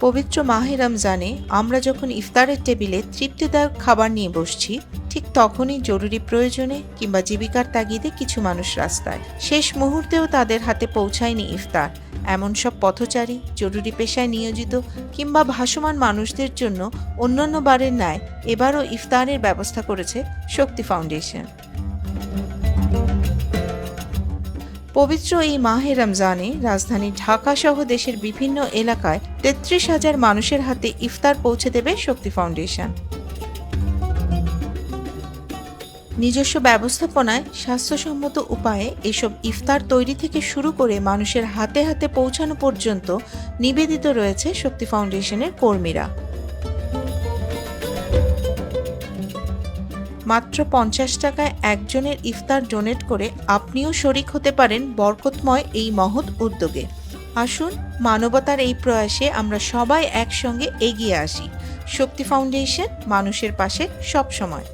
পবিত্র মাহে রমজানে আমরা যখন ইফতারের টেবিলে তৃপ্তিদায়ক খাবার নিয়ে বসছি, ঠিক তখনই জরুরি প্রয়োজনে কিংবা জীবিকার তাগিদে কিছু মানুষ রাস্তায়। শেষ মুহূর্তেও তাদের হাতে পৌঁছায়নি ইফতার। এমন সব পথচারী, জরুরি পেশায় নিয়োজিত কিংবা ভাসমান মানুষদের জন্য অন্যান্য বারের ন্যায় এবারও ইফতারের ব্যবস্থা করেছে শক্তি ফাউন্ডেশন। পবিত্র এই মাহে রমজানে রাজধানী ঢাকা সহ দেশের বিভিন্ন এলাকায় তেত্রিশ হাজার মানুষের হাতে ইফতার পৌঁছে দেবে শক্তি ফাউন্ডেশন। নিজস্ব ব্যবস্থাপনায় স্বাস্থ্যসম্মত উপায়ে এসব ইফতার তৈরি থেকে শুরু করে মানুষের হাতে হাতে পৌঁছানো পর্যন্ত নিবেদিত রয়েছে শক্তি ফাউন্ডেশনের কর্মীরা। মাত্র পঞ্চাশ টাকায় একজনের ইফতার ডোনেট করে আপনিও শরিক হতে পারেন বরকতময় এই মহৎ উদ্যোগে। আসুন, মানবতার এই প্রয়াসে আমরা সবাই একসঙ্গে এগিয়ে আসি। শক্তি ফাউন্ডেশন, মানুষের পাশে সব সময়